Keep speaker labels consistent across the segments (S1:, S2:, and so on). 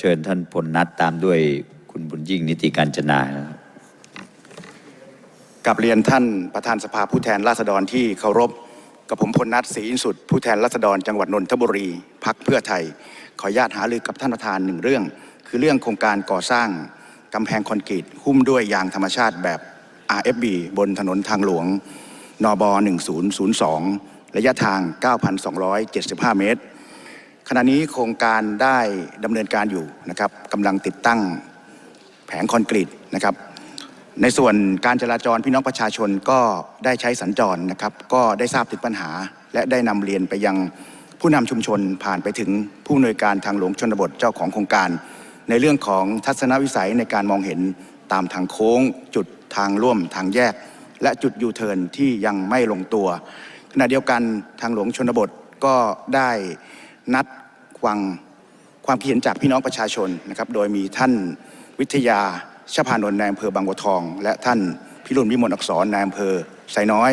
S1: เชิญท่านพลนัดตามด้วยคุณบุญยิ่งนิติการจนานะครับ
S2: กับเรียนท่านประธานสภาผู้แทนราษฎรที่เคารพ กับผมพลนัทศรีอินสุด ผู้แทนราษฎรจังหวัดนนทบุรีพักเพื่อไทย ขออนุญาตหารือกับท่านประธานหนึ่งเรื่อง คือเรื่องโครงการก่อสร้างกำแพงคอนกรีตหุ้มด้วยยางธรรมชาติแบบ RFB บนถนนทางหลวงนบ1002 ระยะทาง 9,275 เมตร ขณะนี้โครงการได้ดำเนินการอยู่นะครับกำลังติดตั้งแผงคอนกรีตนะครับ ในส่วนการจราจรพี่น้องประชาชนก็ได้ใช้สัญจรนะครับ ก็ได้ทราบถึงปัญหา และได้นำเรียนไปยังผู้นำชุมชนผ่านไปถึงผู้อำนวยการทางหลวงชนบทเจ้าของโครงการ ในเรื่องของทัศนวิสัยในการมองเห็นตามทางโค้ง จุดทางร่วมทางแยก และจุดยูเทิร์นที่ยังไม่ลงตัว ขณะเดียวกันทางหลวงชนบทก็ได้นัด ฟังความคิดเห็นจากพี่น้องประชาชนนะครับ โดยมีท่านวิทยาชพานนท์ในอำเภอบางบัวทอง และท่านพิรุณวิมลอักษรในอำเภอไซน้อย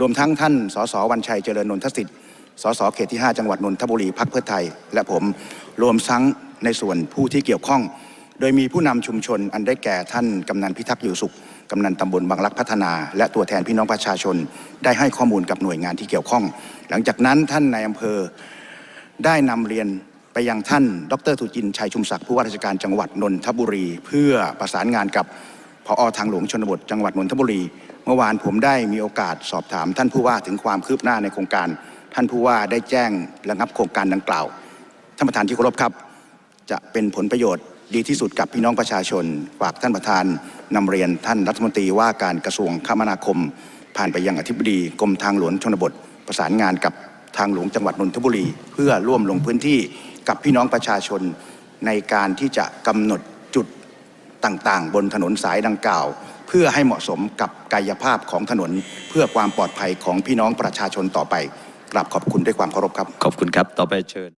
S2: รวมทั้งท่านสสวันชัยเจริญนนทสิทธิ์สสเขตที่ 5 จังหวัดนนทบุรีพักเพื่อไทย และผมรวมทั้งในส่วนผู้ที่เกี่ยวข้อง โดยมีผู้นำชุมชนอันได้แก่ท่านกำนันพิทักษ์อยู่สุขกำนันตำบลบางรักพัฒนา และตัวแทนพี่น้องประชาชน ได้ให้ข้อมูลกับหน่วยงานที่เกี่ยวข้อง หลังจากนั้นท่านในอำเภอได้นำเรียน ไปยังท่าน ดรสุจินชัยชุมศักดิ์ผู้ว่าราชการจังหวัดนนทบุรี เพื่อประสานงานกับพอทางหลวงชนบทจังหวัดนนทบุรี เมื่อวานผมได้มีโอกาสสอบถามท่านผู้ว่าถึงความคืบหน้าในโครงการ ท่านผู้ว่าได้แจ้งระงับโครงการดังกล่าวท่านประธานที่เคารพครับ จะเป็นผลประโยชน์ดีที่สุดกับพี่น้องประชาชนฝากท่านประธานนำเรียนท่านรัฐมนตรีว่าการกระทรวงคมนาคม ผ่านไปยังอธิบดีกรมทางหลวงชนบท ประสานงานกับทางหลวงจังหวัดนนทบุรี เพื่อร่วมลงพื้นที่ กับพี่น้องประชาชนในการที่จะกำหนดจุดต่างๆ บนถนนสายดังกล่าว เพื่อให้เหมาะสมกับกายภาพของถนน เพื่อความปลอดภัยของพี่น้องประชาชนต่อไปกราบขอบคุณด้วยความเคารพครับ
S1: ขอบคุณครับ ต่อไปเชิญ